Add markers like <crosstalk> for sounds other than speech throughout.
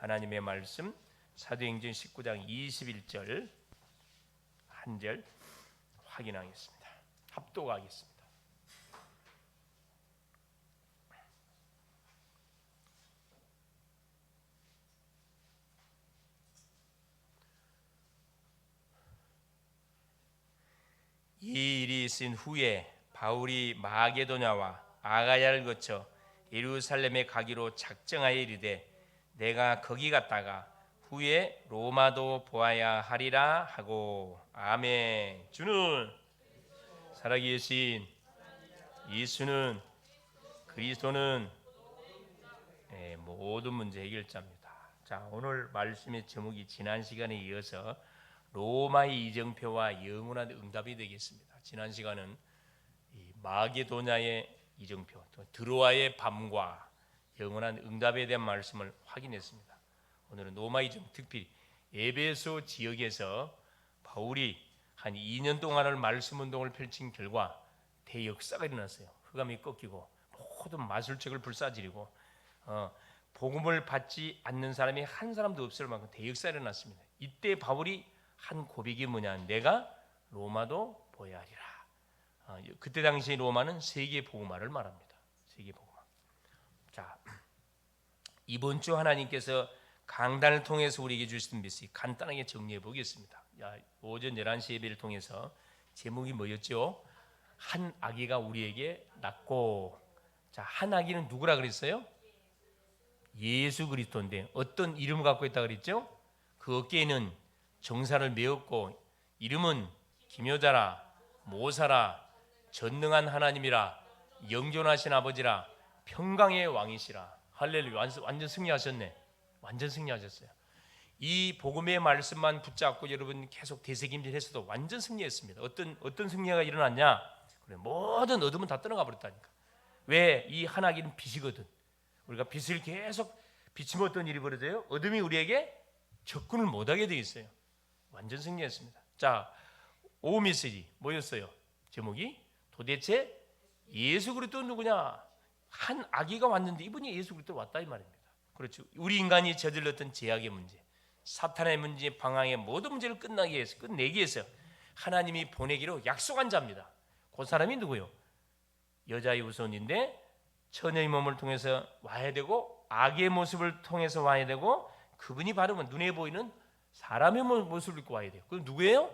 하나님의 말씀 사도행전 19장 21절 한 절 확인하겠습니다. 합독하겠습니다. 이 일이 있은 후에 바울이 마게도냐와 아가야를 거쳐 예루살렘에 가기로 작정하여 이르되 내가 거기 갔다가 후에 로마도 보아야 하리라 하고 아멘 주는 살아계신 예수는 그리스도는 예, 모든 문제 해결자입니다. 자 오늘 말씀의 제목이 지난 시간에 이어서 로마의 이정표와 영원한 응답이 되겠습니다. 지난 시간은 이 마게도냐의 이정표, 또 드로아의 밤과 영원한 응답에 대한 말씀을 확인했습니다. 오늘은 로마 이정, 특히 에베소 지역에서 바울이 한 2년 동안을 말씀 운동을 펼친 결과 대역사가 일어났어요. 흑암이 꺾이고 모든 마술책을 불사지르고 어, 복음을 받지 않는 사람이 한 사람도 없을 만큼 대역사가 일어났습니다. 이때 바울이 한 고백이 뭐냐? 내가 로마도 보야 하리라. 어, 그때 당시 로마는 세계 복음화를 말합니다. 세계 복음화. 자, 이번 주 하나님께서 강단을 통해서 우리에게 주신 메시지 간단하게 정리해 보겠습니다. 야, 오전 11시 예배를 통해서 제목이 뭐였죠? 한 아기가 우리에게 낳고 자, 한 아기는 누구라 그랬어요? 예수 그리스도인데 어떤 이름을 갖고 있다 그랬죠? 그 어깨에는 정사를 메었고 이름은 기묘자라 모사라 전능한 하나님이라 영존하신 아버지라 평강의 왕이시라 할렐루야. 완전, 승리하셨네. 완전 승리하셨어요. 이 복음의 말씀만 붙잡고 여러분 계속 되새김질해서도 완전 승리했습니다. 어떤 어떤 승리가 일어났냐? 그래 모든 어둠은 다 떠나가 버렸다니까. 왜? 이 하나기는 빛이거든. 우리가 빛을 계속 비치면 어떤 일이 벌어져요? 어둠이 우리에게 접근을 못하게 돼 있어요. 완전 승리했습니다. 자 오후 메시지 뭐였어요? 제목이 도대체 예수 그리스도 누구냐? 한 아기가 왔는데 이분이 예수 그리스도 왔다 이 말입니다. 그렇죠. 우리 인간이 저질렀던 제약의 문제, 사탄의 문제, 방황의 모든 문제를 끝나기 위해서 끝내기 위해서 하나님이 보내기로 약속한 자입니다. 그 사람이 누구요? 여자의 우선인데 처녀의 몸을 통해서 와야 되고 악의 모습을 통해서 와야 되고 그분이 바로 뭐 눈에 보이는 사람의 모습을 입고 와야 돼요. 그럼 누구예요?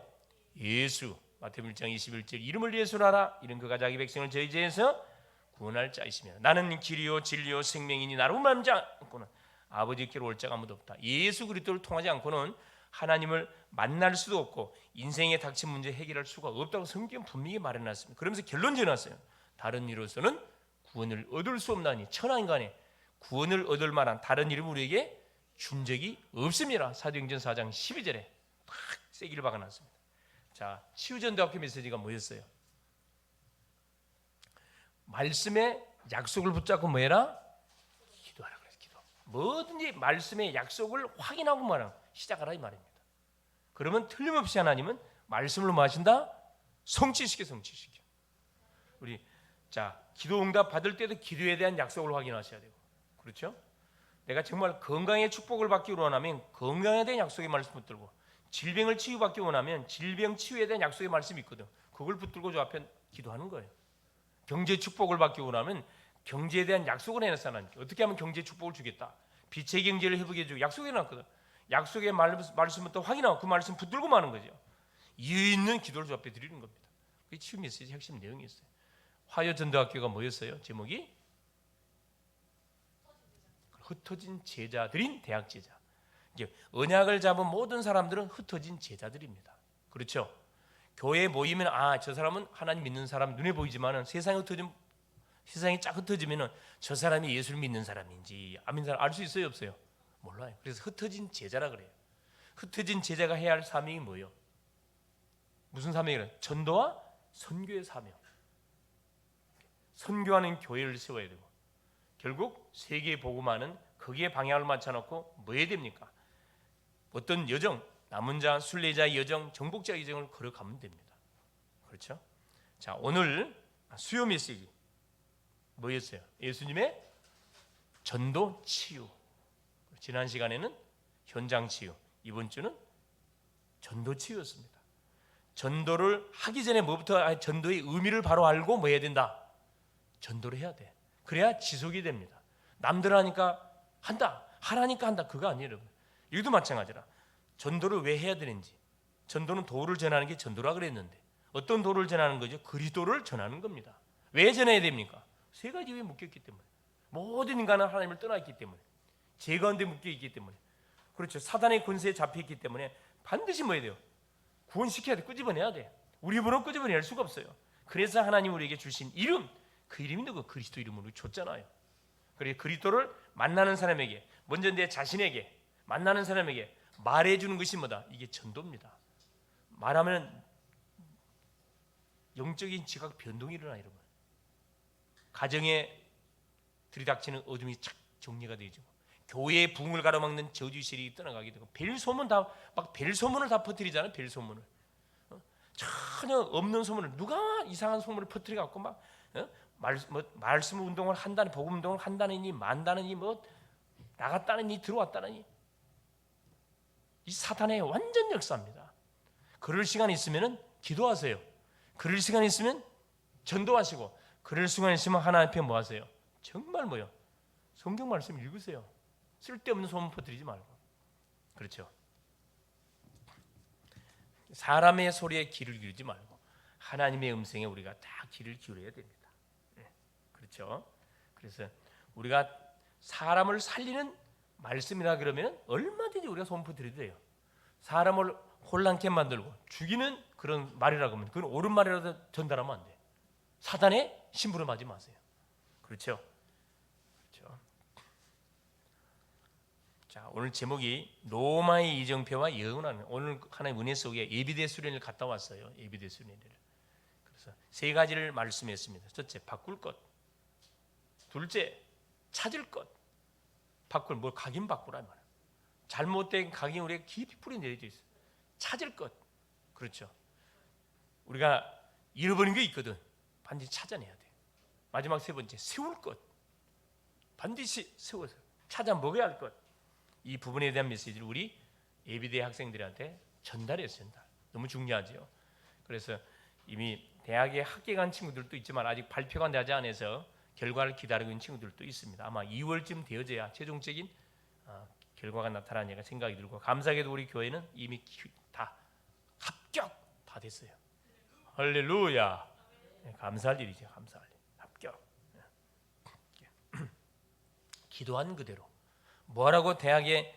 예수 마태복음 1장 21절 이름을 예수라라 이런 그가 자기 백성을 저희 죄에서 구원할 자이시며 나는 길이요 진리요 생명이니 나로 말하지 않고는 아버지께로 올 자가 아무도 없다. 예수 그리스도를 통하지 않고는 하나님을 만날 수도 없고 인생에 닥친 문제 해결할 수가 없다고 성경 분명히 말해놨습니다. 그러면서 결론 지어놨어요. 다른 이로서는 구원을 얻을 수 없나니 천하인간에 구원을 얻을 만한 다른 이름 우리에게 준 적이 없습니다. 사도행전 4장 12절에 탁 세기를 박아놨습니다. 자, 치유전도 학교 메시지가 뭐였어요? 말씀의 약속을 붙잡고 뭐해라? 기도하라 그래서 기도. 뭐든지 말씀의 약속을 확인하고 말하 시작하라 이 말입니다. 그러면 틀림없이 하나님은 말씀을 뭐 하신다? 성취시켜 성취시켜. 우리 자 기도 응답 받을 때도 기도에 대한 약속을 확인하셔야 되고 그렇죠? 내가 정말 건강의 축복을 받기 원하면 건강에 대한 약속의 말씀 붙들고 질병을 치유받기 원하면 질병 치유에 대한 약속의 말씀이 있거든. 그걸 붙들고 저 앞에 기도하는 거예요. 경제 축복을 받기 원하면 경제에 대한 약속을 해놨어 하나님께. 어떻게 하면 경제 축복을 주겠다. 빛의 경제를 회복해 주고 약속해 놨거든. 약속의 말씀부터 확인하고 그 말씀 붙들고 마는 거죠. 이유 있는 기도를 저 앞에 드리는 겁니다. 그게 치유 메시지 핵심 내용이었어요. 화요 전도학교가 뭐였어요? 제목이 흩어진 제자들인 대학 제자. 이제 언약을 잡은 모든 사람들은 흩어진 제자들입니다. 그렇죠? 교회에 모이면 아 저 사람은 하나님 믿는 사람 눈에 보이지만은 세상에 흩어진 세상이 쫙 흩어지면은 저 사람이 예수를 믿는 사람인지 안 믿는 사람 알 수 있어요 없어요? 몰라요. 그래서 흩어진 제자라 그래요. 흩어진 제자가 해야 할 사명이 뭐예요? 무슨 사명이래? 전도와 선교의 사명. 선교하는 교회를 세워야 되고 결국 세계 복음화는 거기에 방향을 맞춰놓고 뭐 해야 됩니까? 어떤 여정, 남은 자, 순례자의 여정, 정복자의 여정을 걸어가면 됩니다. 그렇죠? 자, 오늘 수요 메시지 뭐였어요? 예수님의 전도 치유. 지난 시간에는 현장 치유, 이번 주는 전도 치유였습니다. 전도를 하기 전에 뭐부터 아, 전도의 의미를 바로 알고 뭐 해야 된다. 전도를 해야 돼. 그래야 지속이 됩니다. 남들 하니까 한다. 하라니까 한다. 그거 아니에요, 여러분. 이것도 마찬가지라. 전도를 왜 해야 되는지. 전도는 도를 전하는 게 전도라 그랬는데 어떤 도를 전하는 거죠? 그리스도를 전하는 겁니다. 왜 전해야 됩니까? 세 가지 에 묶여 있기 때문에 모든 인간은 하나님을 떠나 있기 때문에 죄 가운데 묶여 있기 때문에 그렇죠. 사단의 권세에 잡혀 있기 때문에 반드시 뭐 해야 돼요? 구원시켜야 돼. 끄집어내야 돼. 우리 입으로 끄집어낼 수가 없어요. 그래서 하나님 우리에게 주신 이름 그 이름이 누구? 그리스도 이름으로 줬잖아요. 그래 그리스도를 만나는 사람에게 먼저 내 자신에게 만나는 사람에게 말해주는 것이 뭐다? 이게 전도입니다. 말하면 영적인 지각 변동이 일어나 여러분. 가정에 들이닥치는 어둠이 착 정리가 되죠. 교회의 붕을 가로막는 저주실이 떠나가게 되고 벨 소문 다 막 벨 소문을 다 퍼뜨리잖아요. 벨 소문을 어? 전혀 없는 소문을 누가 이상한 소문을 퍼뜨려 갖고 막 어? 말, 뭐, 말씀 운동을 한다는 복음 운동을 한다느니 만다느니 뭐 나갔다느니 들어왔다느니 이 사탄의 완전 역사입니다. 그럴 시간 있으면은 기도하세요. 그럴 시간 있으면 전도하시고 그럴 시간 있으면 하나님 앞에 뭐 하세요? 정말 뭐요? 성경 말씀 읽으세요. 쓸데없는 소문 퍼뜨리지 말고. 그렇죠. 사람의 소리에 귀를 기울이지 말고 하나님의 음성에 우리가 다 귀를 기울여야 됩니다. 네. 그렇죠. 그래서 우리가 사람을 살리는 말씀이라 그러면 얼마든지 우리가 퍼뜨려도 돼요. 사람을 혼란케 만들고 죽이는 그런 말이라고 하면 그건 옳은 말이라도 전달하면 안 돼. 사단의 심부름 하지 마세요. 그렇죠? 그렇죠. 자, 오늘 제목이 로마의 이정표와 예언하는 오늘 하나님 은혜 속에 예비대 수련을 갔다 왔어요. 예비대 수련을. 그래서 세 가지를 말씀했습니다. 첫째, 바꿀 것. 둘째, 찾을 것. 바꿀 뭘 각인 바꾸라 말이야. 잘못된 각인 우리가 깊이 뿌리 내려져 있어. 찾을 것. 그렇죠. 우리가 잃어버린 게 있거든. 반드시 찾아내야 돼. 마지막 세 번째, 세울 것. 반드시 세워서 찾아 먹어야 할 것. 이 부분에 대한 메시지를 우리 예비대 학생들한테 전달했어요. 전달. 너무 중요하죠. 그래서 이미 대학에 합격한 친구들도 있지만 아직 발표가 나지 않아서 결과를 기다리고 있는 친구들도 있습니다. 아마 2월쯤 되어져야 최종적인 어, 결과가 나타나니까 생각이 들고 감사하게도 우리 교회는 이미 다 합격 다 됐어요. 할렐루야. 네, 감사할 일이죠. 감사할 일. 합격. 네. <clears throat> 기도한 그대로 뭐라고 대학에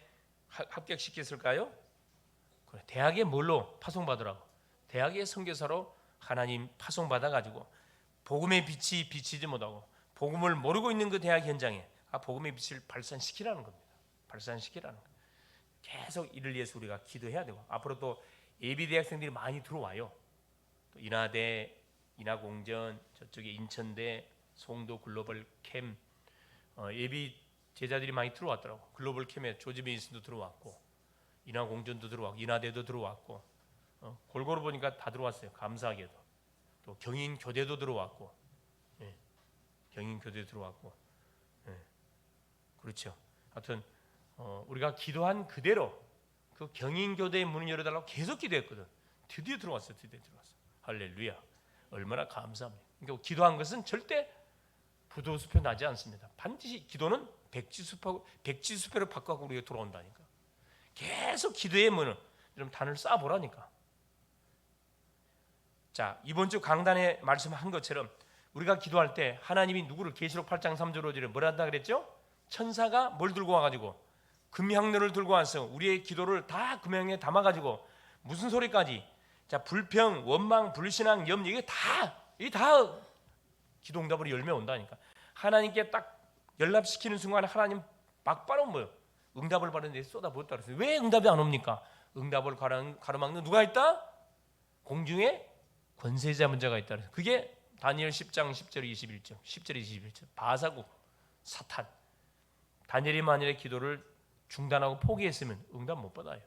합격시켰을까요? 대학에 뭘로 파송받으라고? 대학의 선교사로 하나님 파송받아 가지고 복음의 빛이 비치지 못하고 복음을 모르고 있는 그 대학 현장에 아 복음의 빛을 발산시키라는 겁니다. 발산시키라는 거. 계속 이를 위해서 우리가 기도해야 되고 앞으로 또 예비 대학생들이 많이 들어와요. 또 인하대, 인하공전, 저쪽에 인천대, 송도 글로벌 캠 어, 예비 제자들이 많이 들어왔더라고. 글로벌 캠에 조지 메이슨도 들어왔고 인하공전도 들어왔고 인하대도 들어왔고 어, 골고루 보니까 다 들어왔어요. 감사하게도 또 경인 교대도 들어왔고 예, 경인 교대 들어왔고 예, 그렇죠. 하여튼 어, 우리가 기도한 그대로 그 경인 교대의 문을 열어달라고 계속 기도했거든. 드디어 들어왔어, 드디어 들어왔어. 할렐루야. 얼마나 감사합니다. 그러니까 기도한 것은 절대 부도수표 나지 않습니다. 반드시 기도는 백지수표 백지수표로 바꿔고 우리가 돌아온다니까. 계속 기도의 문을 좀 단을 쌓아 보라니까. 자 이번 주 강단에 말씀한 것처럼 우리가 기도할 때 하나님이 누구를 계시록 8장 3절 5절에 뭐라 한다 그랬죠? 천사가 뭘 들고 와가지고 금향로를 들고 와서 우리의 기도를 다 금향에 담아가지고 무슨 소리까지 자 불평, 원망, 불신앙, 염 이게 다 이게 다 기도응답으로 열매 온다니까 하나님께 딱 연락시키는 순간 하나님 막바로 뭐 응답을 받는데 쏟아부었다 그랬어요. 왜 응답이 안 옵니까? 응답을 가로막는 누가 있다? 공중에 권세자 문제가 있다. 그게 다니엘 10장 10절 21절 10절 21절 바사국 사탄 다니엘이 만일에 기도를 중단하고 포기했으면 응답 못 받아요.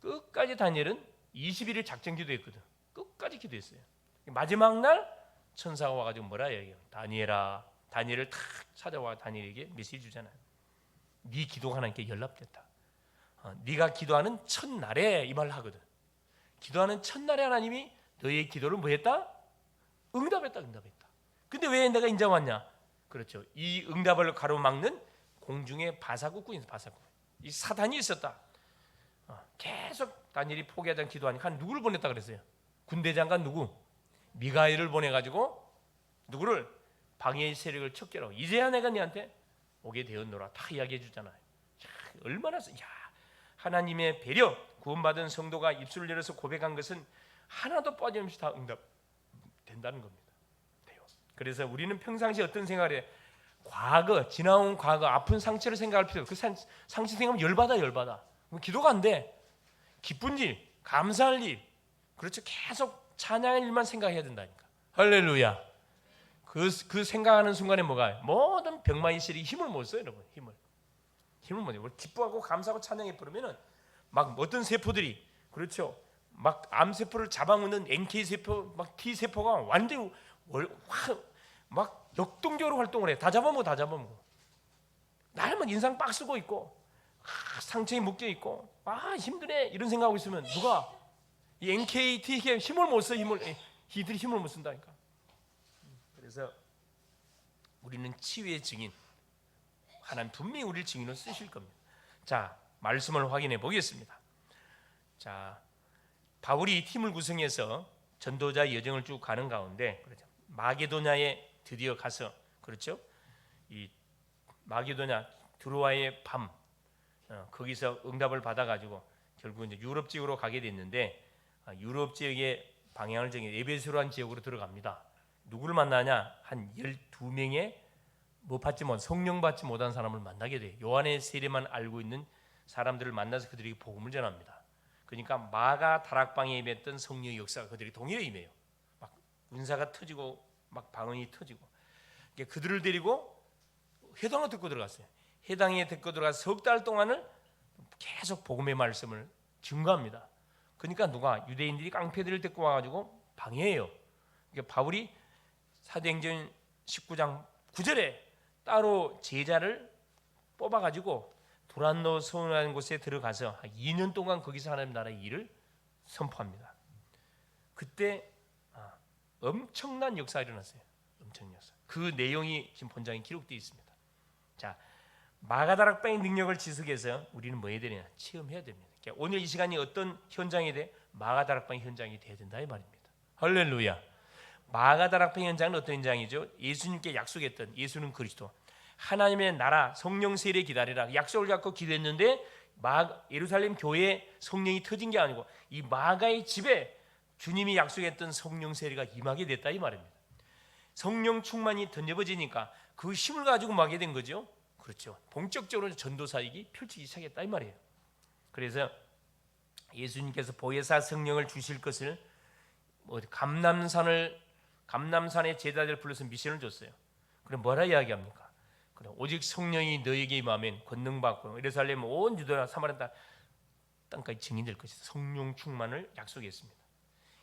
끝까지 다니엘은 21일 작전 기도했거든. 끝까지 기도했어요. 마지막 날 천사가 와가지고 뭐라 얘기해요? 다니엘아, 다니엘을 탁 찾아와 다니엘에게 메시지 주잖아요. 네 기도가 하나님께 연락됐다. 어, 네가 기도하는 첫날에 이 말을 하거든. 기도하는 첫날에 하나님이 너의 기도를 뭐했다? 응답했다, 응답했다. 근데 왜 내가 인정 왔냐? 그렇죠. 이 응답을 가로막는 공중에 바사국군이 있어, 바사국. 이 사단이 있었다. 어, 계속 다니엘이 포기하지 기도하니까 한 누구를 보냈다 그랬어요? 군대 장관 누구? 미가엘을 보내가지고 누구를 방해의 세력을 척결하고 이제야 내가 네한테 오게 되었노라 다 이야기해 주잖아요. 야, 얼마나 야 하나님의 배려 구원받은 성도가 입술을 열어서 고백한 것은 하나도 빠짐없이 다 응답 된다는 겁니다. 그래서 우리는 평상시 어떤 해? 과거 지나온 과거 아픈 상처를 생각할 필요 없고 그 상, 상처 생각하면 열받아 열받아. 기도가 안 돼. 기쁜 일, 감사할 일, 그렇죠. 계속 찬양의 일만 생각해야 된다니까. 할렐루야. 그, 그 생각하는 순간에 뭐가 모든 병마의 실이 힘을 못 써요, 여러분. 힘을. 힘을 못 써요. 기뻐하고 감사하고 찬양해 부르면은 막 어떤 세포들이 그렇죠. 막 암세포를 잡아먹는 NK 세포, 막 T 세포가 완전히 월, 확, 막 역동적으로 활동을 해. 다 잡아먹어, 다 잡아먹어. 날만 인상 빡 쓰고 있고, 아, 상처에 묶여 있고, 아 힘드네 이런 생각하고 있으면 누가 이 NK, T에 힘을 못 써, 힘을 이들이 힘을 못 쓴다니까. 그래서 우리는 치유의 증인, 하나님 분명히 우리를 증인으로 쓰실 겁니다. 자, 말씀을 확인해 보겠습니다. 자, 바울이 이 팀을 구성해서 전도자 여정을 쭉 가는 가운데 그렇죠. 마게도냐에 드디어 가서 그렇죠. 이 마게도냐 드로아의 밤 어, 거기서 응답을 받아가지고 결국 이제 유럽 지역으로 가게 됐는데 아, 유럽 지역의 방향을 정해 에베소라는 지역으로 들어갑니다. 누구를 만나냐? 한 12명의 뭐 받지 못 성령 받지 못한 사람을 만나게 돼. 요한의 세례만 알고 있는 사람들을 만나서 그들에게 복음을 전합니다. 그러니까 마가 다락방에 임했던 성령의 역사가 그들이 동일해 임해요. 막 은사가 터지고 막 방언이 터지고. 그러니까 그들을 데리고 회당을 듣고 들어갔어요. 해당에 듣고 들어가서 석달 동안을 계속 복음의 말씀을 증거합니다. 그러니까 누가 유대인들이 깡패들을 데리고 와가지고 방해해요. 그러니까 바울이 사도행전 19장 9절에 따로 제자를 뽑아가지고 도란노 소원하는 곳에 들어가서 2년 동안 거기서 하나님 나라의 일을 선포합니다. 그때 아, 엄청난 역사가 일어났어요. 엄청난 역사. 그 내용이 지금 본장에 기록되어 있습니다. 자, 마가다락방의 능력을 지속해서 우리는 뭐 해야 되냐? 체험해야 됩니다. 그러니까 오늘 이 시간이 어떤 현장이 돼? 마가다락방 현장이 돼야 된다 이 말입니다. 할렐루야. 마가다락방 현장은 어떤 현장이죠? 예수님께 약속했던 예수는 그리스도. 하나님의 나라 성령 세례 기다리라 약속을 갖고 기도했는데 마 예루살렘 교회 성령이 터진 게 아니고 이 마가의 집에 주님이 약속했던 성령 세례가 임하게 됐다 이 말입니다. 성령 충만이 던져버지니까 그 힘을 가지고 마게 된 거죠. 그렇죠. 본격적으로 전도 사역이 펼치기 시작했다 이 말이에요. 그래서 예수님께서 보혜사 성령을 주실 것을 뭐 감남산을 감남산의 제자들 불러서 미션을 줬어요. 그럼 뭐라 이야기합니까? 그래 오직 성령이 너에게 임하면 권능 받고 예루살렘 온 유다나 사마리아 땅까지 증인될 것이다. 성령 충만을 약속했습니다.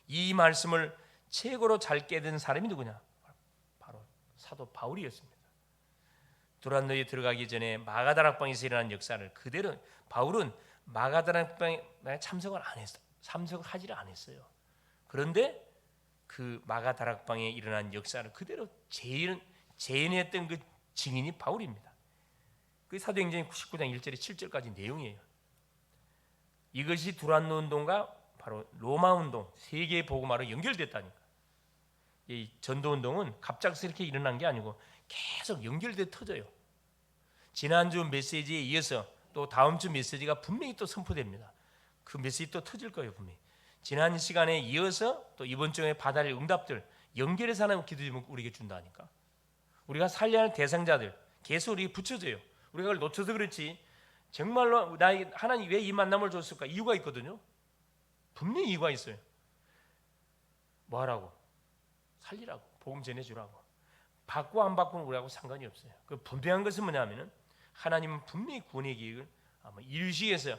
이 말씀을 최고로 잘 깨닫는 사람이 누구냐? 바로 사도 바울이었습니다. 두란노에 들어가기 전에 마가다락방에서 일어난 역사를 그대로 바울은 마가다락방에 참석을 안 했어. 참석을 하지를 않았어요. 그런데 그 마가다락방에 일어난 역사를 그대로 재현, 재현했던 그 증인이 바울입니다. 그 사도행전 19장 1절에 7절까지 내용이에요. 이것이 두란노 운동과 바로 로마 운동, 세계 복음화로 연결됐다니까. 이 전도 운동은 갑작스럽게 일어난 게 아니고 계속 연결돼 터져요. 지난주 메시지에 이어서 또 다음 주 메시지가 분명히 또 선포됩니다. 그 메시지 또 터질 거예요, 분명히. 지난 시간에 이어서 또 이번 주에 받아낼 응답들 연결해서 하는 기도 제목 우리에게 준다니까. 우리가 살려야 할 대상자들 계속 우리에게 붙여져요. 우리가 그걸 놓쳐서 그렇지. 정말로 나에게 하나님 왜 이 만남을 줬을까? 이유가 있거든요. 분명히 이유가 있어요. 뭐 하라고? 살리라고. 복음 전해주라고. 받고 안 받고는 우리하고 상관이 없어요. 그 분명한 것은 뭐냐면은 하나님은 분명히 구원의 계획을 아마 위해서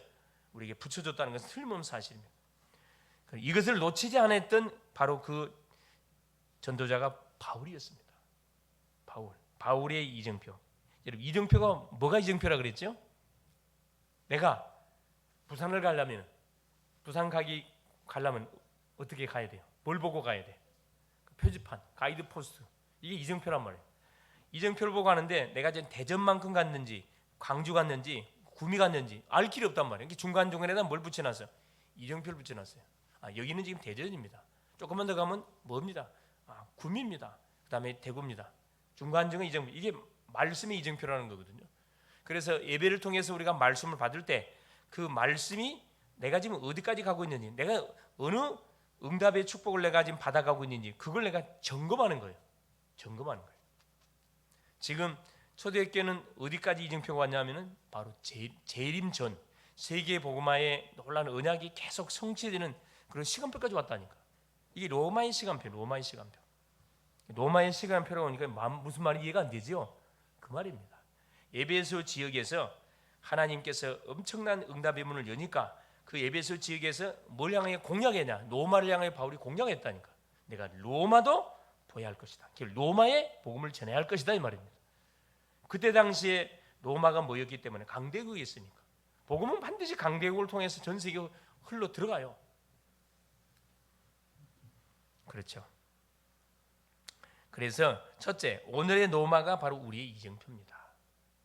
우리에게 붙여줬다는 것은 틀림없는 사실입니다. 그 이것을 놓치지 않았던 바로 그 전도자가 바울이었습니다. 바울. 바울의 이정표. 여러분 이정표가 뭐가 이정표라 그랬죠? 내가 부산을 가려면 부산 가기 가려면 어떻게 가야 돼요? 뭘 보고 가야 돼? 그 표지판, 가이드 포스트 이게 이정표란 말이에요. 이정표를 보고 가는데 내가 지금 대전만큼 갔는지 광주 갔는지 구미 갔는지 알 길이 없단 말이에요. 중간 중간에다 뭘 붙여놨어요? 이정표를 붙여놨어요. 아 여기는 지금 대전입니다. 조금만 더 가면 뭡니다? 아 구미입니다. 그다음에 대구입니다. 중간 중은 이정표 이게 말씀의 이정표라는 거거든요. 그래서 예배를 통해서 우리가 말씀을 받을 때 그 말씀이 내가 지금 어디까지 가고 있는지 내가 어느 응답의 축복을 내가 지금 받아가고 있는지 그걸 내가 점검하는 거예요. 점검하는 거예요. 지금 초대교회는 어디까지 이정표가 왔냐면은 바로 재, 재림 전 세계 복음화의 놀라운 언약이 계속 성취되는 그런 시간표까지 왔다니까. 이게 로마의 시간표, 로마의 시간표. 로마의 시간표로 오니까 마- 무슨 말이 이해가 안 되죠? 그 말입니다. 에베소 지역에서 하나님께서 엄청난 응답의 문을 여니까 그 에베소 지역에서 뭘 향해 공략했냐? 로마를 향해 바울이 공략했다니까. 내가 로마도 보여야 할 것이다. 즉 로마에 복음을 전해야 할 것이다 이 말입니다. 그때 당시에 로마가 뭐였기 때문에 강대국이었으니까 복음은 반드시 강대국을 통해서 전 세계 흘러 들어가요. 그렇죠. 그래서 첫째, 오늘의 노마가 바로 우리의 이정표입니다.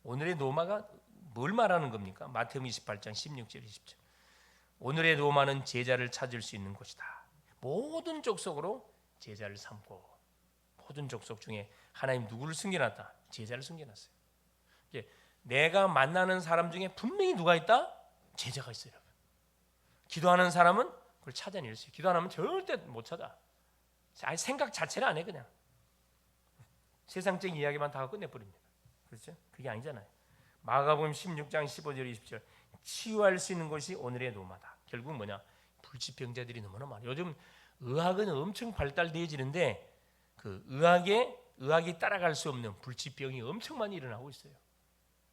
오늘의 노마가 뭘 말하는 겁니까? 마태음 28장 16절 20절. 오늘의 노마는 제자를 찾을 수 있는 곳이다. 모든 족속으로 제자를 삼고 모든 족속 중에 하나님 누구를 숨겨놨다? 제자를 숨겨놨어요. 이게 내가 만나는 사람 중에 분명히 누가 있다? 제자가 있어요. 여러분. 기도하는 사람은 그걸 찾아낼 수 있어요. 기도 안 하면 절대 못 찾아. 생각 자체를 안 해 그냥. 세상적인 이야기만 다 끝내버립니다. 그렇죠? 그게 아니잖아요. 마가복음 16장 15절 20절 치유할 수 있는 것이 오늘의 노마다. 결국 뭐냐? 불치병자들이 너무나 많아. 요즘 의학은 엄청 발달되어지는데 그 의학에 의학이 따라갈 수 없는 불치병이 엄청 많이 일어나고 있어요.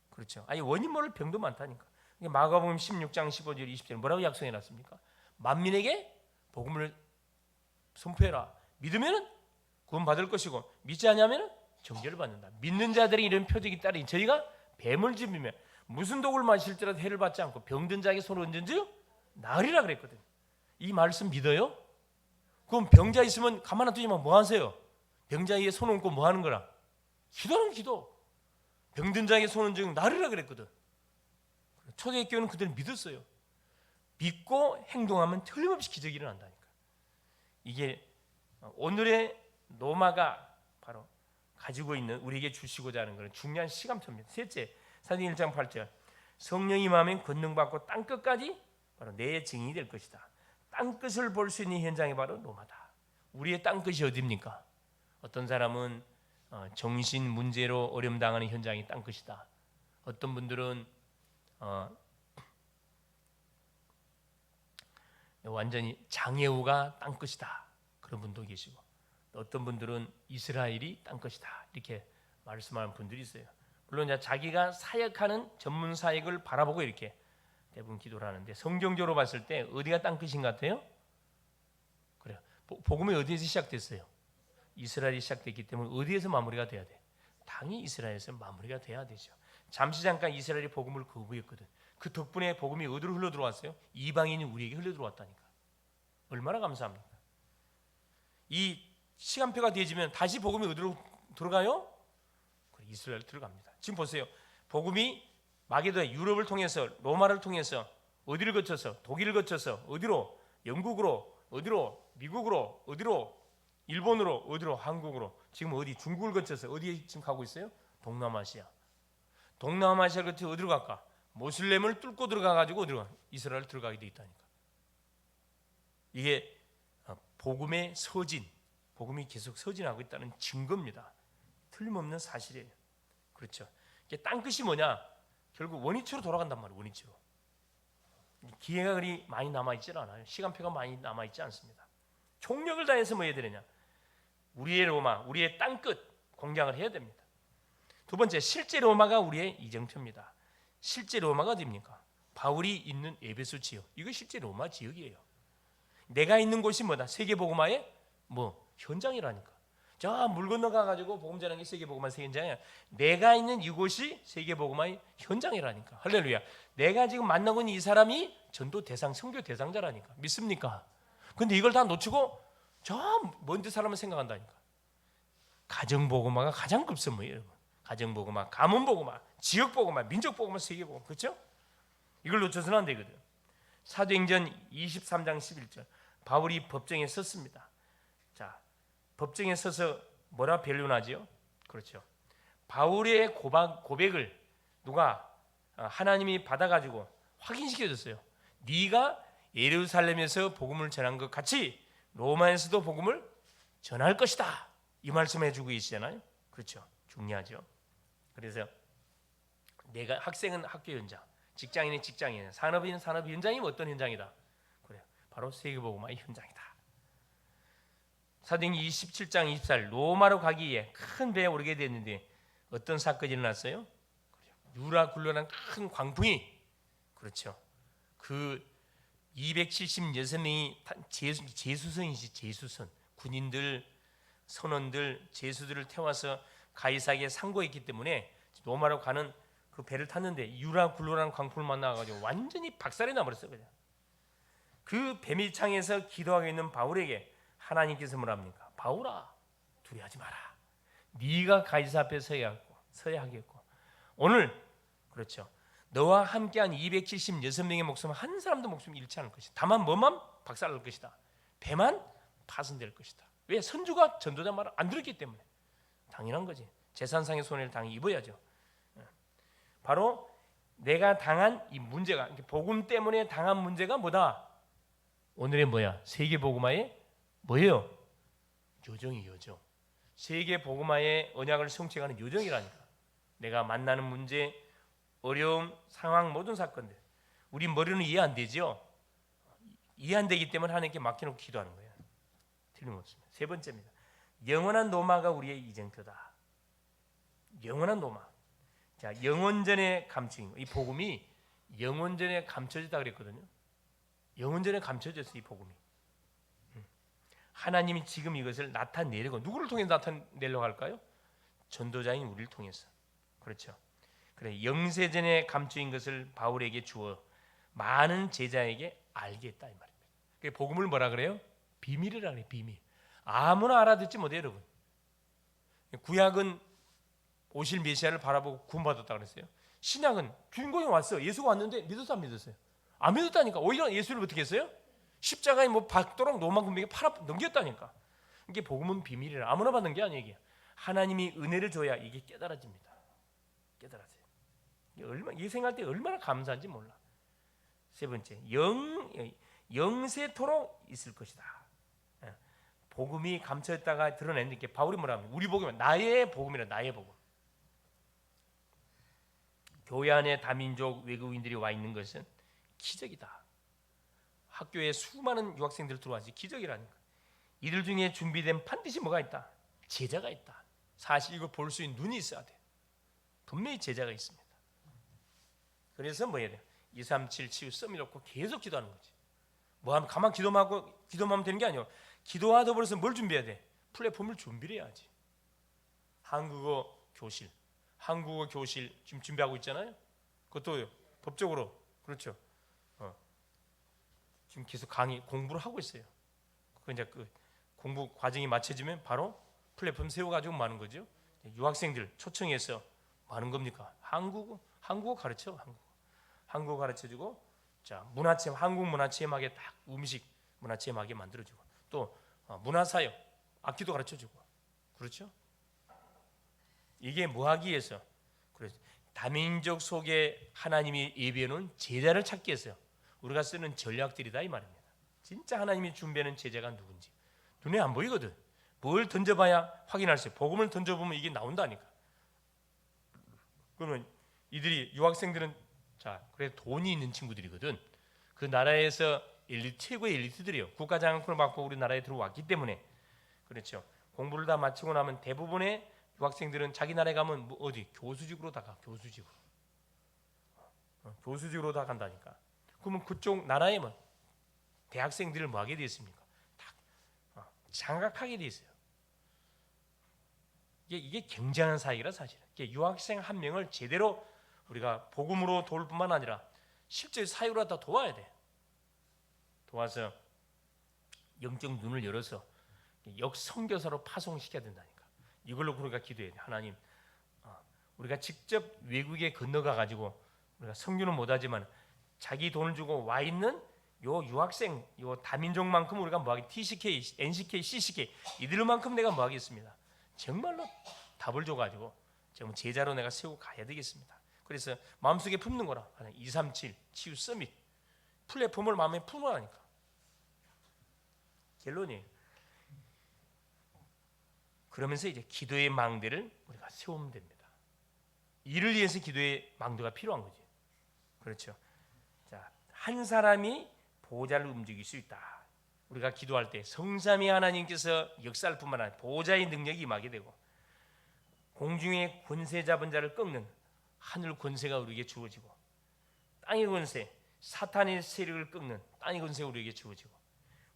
그렇죠. 아니 원인 모를 병도 많다니까. 이게 마가복음 16장 15절 20절 뭐라고 약속해 놨습니까? 만민에게 복음을 선포해라. 믿으면은 구원 받을 것이고 믿지 않으면은 정죄를 받는다. 믿는 자들이 이런 표적이 따르니 저희가 뱀을 집으면 무슨 독을 마실지라도 해를 받지 않고 병든 자에게 손을 얹은즉 나으리라 그랬거든. 이 말씀 믿어요? 그럼 병자 있으면 가만 놔두지만 뭐 하세요? 병자 위에 손 얹고 뭐 하는 거라? 기도는 기도. 병든 자에게 손 얹은즉 나으리라 그랬거든. 초대교회는 그들을 믿었어요. 믿고 행동하면 틀림없이 기적이 일어난다니까. 이게 오늘의 노마가 바로 가지고 있는 우리에게 주시고자 하는 그런 중요한 시간표입니다. 셋째, 사도행 1장 8절. 성령이 마음에 권능 받고 땅 끝까지 바로 내 증인이 될 것이다. 땅 끝을 볼 수 있는 현장이 바로 로마다. 우리의 땅 끝이 어디입니까? 어떤 사람은 어, 정신 문제로 어려움 당하는 현장이 땅 끝이다. 어떤 분들은 어, 완전히 장애우가 땅 끝이다. 그런 분도 계시고 어떤 분들은 이스라엘이 땅 것이다 이렇게 말씀하는 분들이 있어요. 물론 자기가 사역하는 전문 사역을 바라보고 이렇게 대부분 기도를 하는데 성경적으로 봤을 때 어디가 땅 끝인 것 같아요? 그래요. 보- 복음이 어디에서 시작됐어요? 이스라엘이 시작됐기 때문에 어디에서 마무리가 돼야 돼? 당연히 이스라엘에서 마무리가 돼야 되죠. 잠시 잠깐 이스라엘이 복음을 거부했거든. 그 덕분에 복음이 어디로 흘러 들어왔어요? 이방인이 우리에게 흘러 들어왔다니까. 얼마나 감사합니까? 이 시간표가 되어지면 다시 복음이 어디로 들어가요? 이스라엘 들어갑니다. 지금 보세요. 복음이 마게도에 유럽을 통해서 로마를 통해서 어디를 거쳐서 독일을 거쳐서 어디로 영국으로 어디로 미국으로 어디로 일본으로 어디로 한국으로 지금 어디 중국을 거쳐서 어디에 지금 가고 있어요? 동남아시아. 동남아시아 거쳐 어디로 갈까? 모슬렘을 뚫고 들어가 가지고 어디로 가? 이스라엘 들어가게 돼 있다니까. 이게 어, 복음의 서진, 복음이 계속 서진하고 있다는 증거입니다. 틀림없는 사실이에요. 그렇죠. 이게 땅 끝이 뭐냐? 결국 원위치로 돌아간단 말이에요. 원위치로. 기회가 그리 많이 남아 있질 않아요. 시간표가 많이 남아 있지 않습니다. 총력을 다해서 뭐 해야 되느냐? 우리의 로마, 우리의 땅 끝 공략을 해야 됩니다. 두 번째, 실제 로마가 우리의 이정표입니다. 실제 로마가 어디입니까? 바울이 있는 에베소 지역. 이거 실제 로마 지역이에요. 내가 있는 곳이 뭐다? 세계 복음화의 뭐 현장이라니까. 저 물 건너가 가지고 복음 전하는 게 세계 복음화 현장이야. 내가 있는 이곳이 세계 복음화의 현장이라니까. 할렐루야. 내가 지금 만나고 있는 이 사람이 전도 대상, 선교 대상자라니까. 믿습니까? 근데 이걸 다 놓치고 저 먼데 사람을 생각한다니까. 가정 복음화가 가장 급선무예요, 여러분. 가정 복음화, 가문 복음화, 지역 복음화, 민족 복음화, 세계 복음. 그렇죠? 이걸 놓쳐서는 안 되거든. 사도행전 23장 11절. 바울이 법정에 섰습니다. 자, 법정에 서서 뭐라 변론하지요? 그렇죠. 바울의 고박, 고백을 누가 어, 하나님이 받아가지고 확인시켜줬어요. 네가 예루살렘에서 복음을 전한 것 같이 로마에서도 복음을 전할 것이다. 이 말씀해 주고 계시잖아요. 그렇죠. 중요하죠. 그래서 내가 학생은 학교 현장, 직장인은 직장인, 산업인은 산업 현장이 어떤 현장이다? 그래요. 바로 세계복음화의 현장이다. 사도행 27장 24일 로마로 가기 위해 큰 배에 오르게 됐는데 어떤 사건이 일어났어요? 유라 굴러난 큰 광풍이 그렇죠. 그 276명이 제수, 제수선이지 제수선 군인들 선원들 제수들을 태워서 가이사에게 상고했기 때문에 로마로 가는 그 배를 탔는데 유라 굴러난 광풍을 만나가지고 완전히 박살이 나버렸어요. 그냥. 그 배밀창에서 기도하고 있는 바울에게 하나님께서 뭐랍니까? 바울아 두려워하지 마라. 네가 가이사 앞에 서야 하고 서야 하겠고 오늘 그렇죠. 너와 함께한 276명의 목숨 한 사람도 목숨 잃지 않을 것이다. 다만 뭐만 박살날 것이다. 배만 파손될 것이다. 왜 선주가 전도자 말을 안 들었기 때문에 당연한 거지. 재산상의 손해를 당연히 입어야죠. 예. 바로 내가 당한 이 문제가 복음 때문에 당한 문제가 뭐다? 오늘의 뭐야? 세계 복음화의 뭐예요? 요정이 요정. 세계 복음화의 언약을 성취하는 요정이라니까. 내가 만나는 문제, 어려움, 상황 모든 사건들. 우리 머리는 이해 안 되죠. 이해 안 되기 때문에 하나님께 맡겨놓고 기도하는 거예요. 틀림없습니다. 세 번째입니다. 영원한 노마가 우리의 이정표다. 영원한 노마. 자, 영원전에 감추인 거. 이 복음이 영원전에 감춰졌다 그랬거든요. 영원전에 감춰졌어 이 복음이. 음. 하나님이 지금 이것을 나타내려고 누구를 통해 나타내려고 할까요? 전도자인 우리를 통해서. 그렇죠. 그래 영세전에 감추인 것을 바울에게 주어 많은 제자에게 알게 했다 이 말입니다. 그 복음을 뭐라 그래요? 비밀이라 그래 비밀. 아무나 알아듣지 못해 여러분. 구약은 오실 메시아를 바라보고 구원받았다 그랬어요. 신약은 주인공이 왔어. 예수가 왔는데 믿었어 안 믿었어요? 안 믿었다니까. 오히려 예수를 어떻게 했어요? 십자가에 뭐 받도록 로마 군병에 팔아 넘겼다니까. 이게 복음은 비밀이라 아무나 받는 게 아니에요. 하나님이 은혜를 줘야 이게 깨달아집니다. 깨달아져요. 얼마 이 생각할 때 얼마나 감사한지 몰라. 세 번째 영 영세토록 있을 것이다. 예. 복음이 감춰있다가 드러내는 게 바울이 뭐라면 우리 복음은 나의 복음이라 나의 복음. 교회 안에 다민족 외국인들이 와 있는 것은 기적이다. 학교에 수많은 유학생들 들어와서 기적이라니까. 이들 중에 준비된 반드시 뭐가 있다. 제자가 있다. 사실 이걸 볼수 있는 눈이 있어야 돼. 분명히 제자가 있습니다. 그래서 뭐 해야 돼? 2, 3, 7 치유 놓고 계속 기도하는 거지. 뭐 하면 가만 기도만 하고 기도만 하면 되는 게 아니야. 기도와 더불어서 뭘 준비해야 돼? 플랫폼을 준비를 해야지. 한국어 교실, 한국어 교실 지금 준비하고 있잖아요. 그것도 법적으로 그렇죠. 어. 지금 계속 강의 공부를 하고 있어요. 그 이제 그 공부 과정이 마쳐지면 바로 플랫폼 세워 가지고 많은 거죠. 유학생들 초청해서 많은 겁니까? 한국어 한국어 가르쳐 한국어 한국어 가르쳐 주고 자 문화 체험 한국 문화 체험하게 딱 음식 문화 체험하게 만들어 주고 또 어, 문화 사역 악기도 가르쳐 주고 그렇죠? 이게 위해서 그래서 다민족 속에 하나님이 예비해 제자를 찾기 위해서 우리가 쓰는 전략들이다 이 말입니다. 진짜 하나님이 준비하는 제자가 누군지 눈에 안 보이거든. 뭘 던져봐야 확인할 수 있어요. 복음을 던져보면 이게 나온다니까. 그러면 이들이 유학생들은 자 그래 돈이 있는 친구들이거든. 그 나라에서 엘리트 최고의 엘리트들이요. 국가 장학금을 받고 우리 나라에 들어왔기 때문에 그렇죠. 공부를 다 마치고 나면 대부분의 유학생들은 자기 나라에 가면 뭐 어디 교수직으로 다 가. 교수직으로. 어, 교수직으로 다 간다니까. 그러면 그쪽 나라에 뭐 대학생들을 뭐 하게 되어 있습니까? 다 어, 장악하게 되어 있어요. 이게 이게 굉장한 사역이라 사실은. 이게 유학생 한 명을 제대로 우리가 복음으로 도울 뿐만 아니라 실제 사역으로 다 도와야 돼. 도와서 영적 눈을 열어서 역선교사로 파송시켜야 된다니까. 이걸로 우리가 기도해야 돼. 하나님, 어, 우리가 직접 외국에 건너가 가지고 우리가 성교는 못하지만 자기 돈을 주고 와 있는 요 유학생, 요 다민족만큼 우리가 뭐하기 TCK, NCK, CCK 이들만큼 내가 뭐하겠습니다. 정말로 답을 줘가지고 정말 제자로 내가 세우고 가야 되겠습니다. 그래서 마음속에 품는 거라 하나 237 치유 서밋 플랫폼을 마음에 품으라니까. 결론이 그러면서 이제 기도의 망대를 우리가 세우면 됩니다. 이를 위해서 기도의 망대가 필요한 거지. 그렇죠. 자, 한 사람이 보좌를 움직일 수 있다. 우리가 기도할 때 성삼위 하나님께서 역사할 뿐만 아니라 보좌의 능력이 임하게 되고 공중의 권세 잡은 자를 꺾는 하늘 권세가 우리에게 주어지고 땅의 권세, 사탄의 세력을 꺾는 땅의 권세가 우리에게 주어지고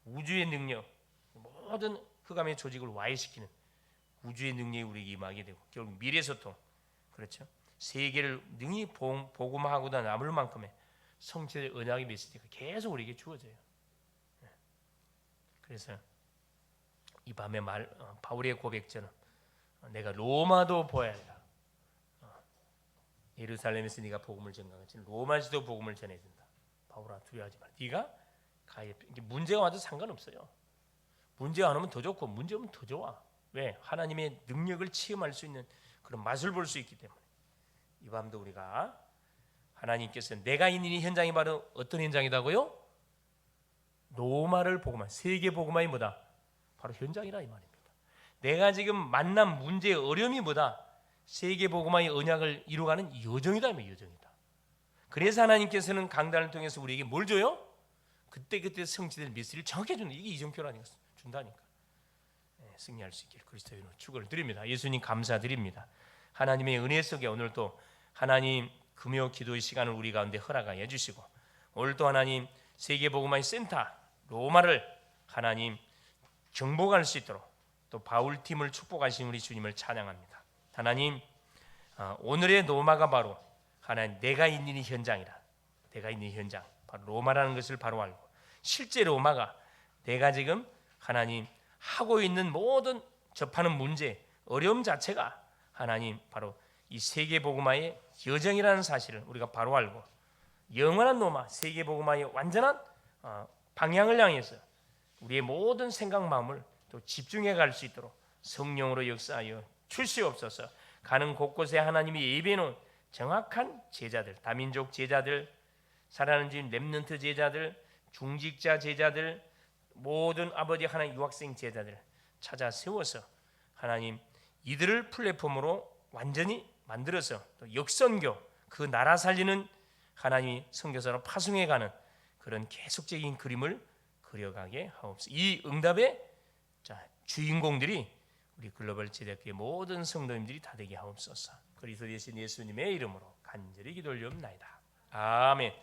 우주의 능력, 모든 흑암의 조직을 와해시키는 우주의 능력이 우리에게 임하게 되고 결국 미래 소통 그렇죠 세계를 능히 보- 복음하고다 남을 만큼의 성체의 언약의 메시지가 계속 우리에게 주어져요. 예. 그래서 이 밤에 말 어, 바울의 고백처럼 어, 내가 로마도 보아야 한다. 어, 예루살렘에서 네가 복음을 전가하지 로마에서도 복음을 전해야 된다. 바울아 두려워하지 마. 네가 이게 문제가 와도 상관없어요. 문제가 안 오면 더 좋고 문제 오면 더 좋아. 왜? 하나님의 능력을 체험할 수 있는 그런 맛을 볼 수 있기 때문에 이 밤도 우리가 하나님께서 내가 있는 이 현장이 바로 어떤 현장이다고요? 로마를 보고만 세계 보고만이 뭐다? 바로 현장이라 이 말입니다. 내가 지금 만난 문제의 어려움이 뭐다? 세계 보고만의 언약을 이루어가는 여정이다 이 여정이다. 그래서 하나님께서는 강단을 통해서 우리에게 뭘 줘요? 그때 그때 성취될 미스를 정확히 주는 이게 이정표라니까 준다니까. 예, 승리할 수 있기를 그리스도의 축을 드립니다. 예수님 감사드립니다. 하나님의 은혜 속에 오늘 또 하나님 금요 기도의 시간을 우리 가운데 허락하여 주시고 오늘 또 하나님 세계 복음화의 센터 로마를 하나님 정복할 수 있도록 또 바울 팀을 축복하신 우리 주님을 찬양합니다. 하나님 어, 오늘의 로마가 바로 하나님 내가 있는 이 현장이라 내가 있는 이 현장 바로 로마라는 것을 바로 알고 실제 로마가 내가 지금 하나님 하고 있는 모든 접하는 문제 어려움 자체가 하나님 바로 이 세계 복음화의 여정이라는 사실을 우리가 바로 알고 영원한 로마 세계 복음화의 완전한 어, 방향을 향해서 우리의 모든 생각 마음을 또 집중해 갈 수 있도록 성령으로 역사하여 출시옵소서. 가는 곳곳에 하나님이 예비해 놓은 정확한 제자들, 다민족 제자들, 살아가는 주인 렘넌트 제자들, 중직자 제자들, 모든 아버지 하나님 유학생 제자들 찾아 세워서 하나님 이들을 플랫폼으로 완전히 만들어서 또 역선교 그 나라 살리는 하나님이 선교사로 파송해 가는 그런 계속적인 그림을 그려가게 하옵소서. 이 응답의 자, 주인공들이 우리 글로벌 제대교의 모든 성도님들이 다 되게 하옵소서. 그리스도 예신 예수님의 이름으로 간절히 기도 올리옵나이다. 아멘.